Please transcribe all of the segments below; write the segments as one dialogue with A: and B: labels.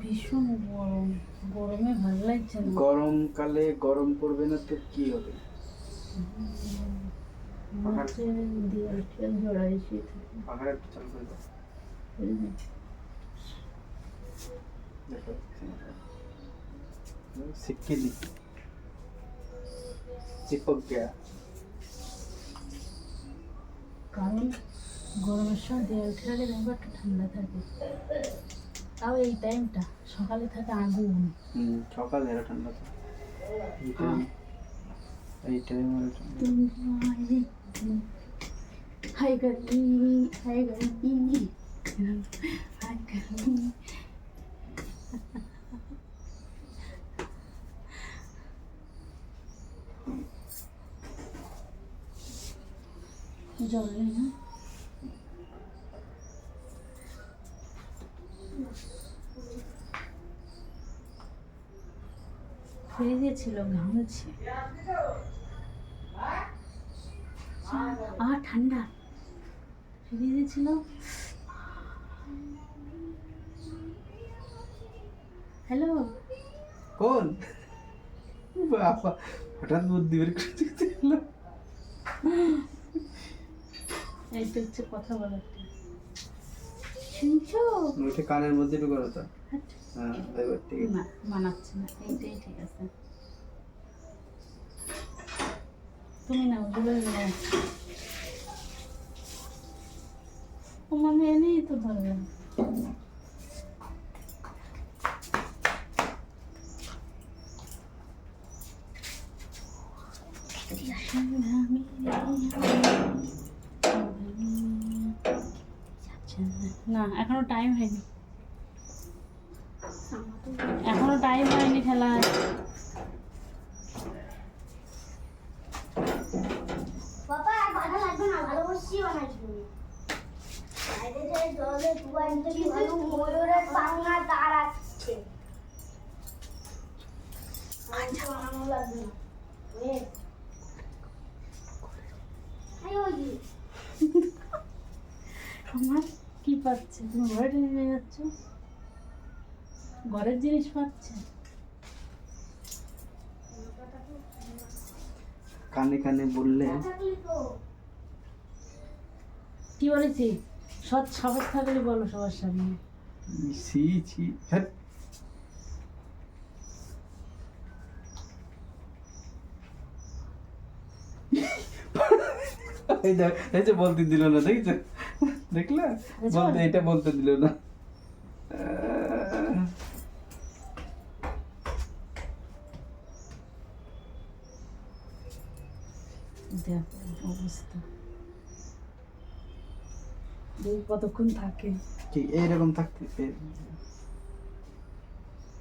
A: ভীষণ গরম গরমে ভালো লাগছে না
B: গরমকালে গরম পড়বে না তো কি হবে
A: মনে হচ্ছে দেয়াল টেয়াল জড়াই শুয়ে থাকি
B: পাখাটা একটু চালু করে দাও
A: বুঝলি?
B: দেখো सिक्के चिपक गया
A: কারণ গরমের সময় দেয়াল ঠেলে দেখবো একটু ঠান্ডা থাকে তাও এই টাইমটা সকালে থাকে আগুন।
B: সকালে এরা ঠান্ডা এই টাইম
A: হাই গলি হাই জল না? ফ্রিজে ছিল ঘামছে। আ ঠান্ডা। ফ্রিজে ছিল হ্যালো?
B: কোন? বাবা হঠাৎ বুদ্ধি বের করে দিতে এলো।
A: এই তো হচ্ছে কথা বলার। শুনছো?
B: ওইটা কানের মধ্যে ঢুকার হতো
A: আচ্ছা,
B: হ্যাঁ এবার ঠিক
A: না মানাচ্ছে না। এইটাই ঠিক আছে। তুমি নাও দূরে নাও ও মানে এনেই তো ধরলাম। না এখনও টাইম হয়নি। এখনও টাইম হয়নি খেলার।
C: তার আছে আচ্ছা বানানো লাগবে না ওয়ে আই ওই
A: আমার কি পাচ্ছে? তুমি ঘরে টেনে নিয়ে যাচ্ছ? ঘরের জিনিস পাচ্ছে?
B: কানে কানে বললে।
A: কি বলেছি? সৎ সাহস থাকলে বলো সবার সামনে।
B: ছি হ্যাঁ এই যে বলতে দিল না দেখছ দেখলে? বলতে এটা বলতে দিল না।
A: কতক্ষণ থাকে।
B: কি এইরকম থাকতে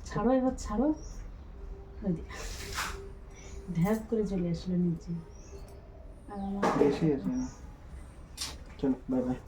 A: ছাড়ো এবার ছাড়ো। ওই করে চলে আসলো নিচে। আর আমার
B: বেশি আছে চলো বাই বাই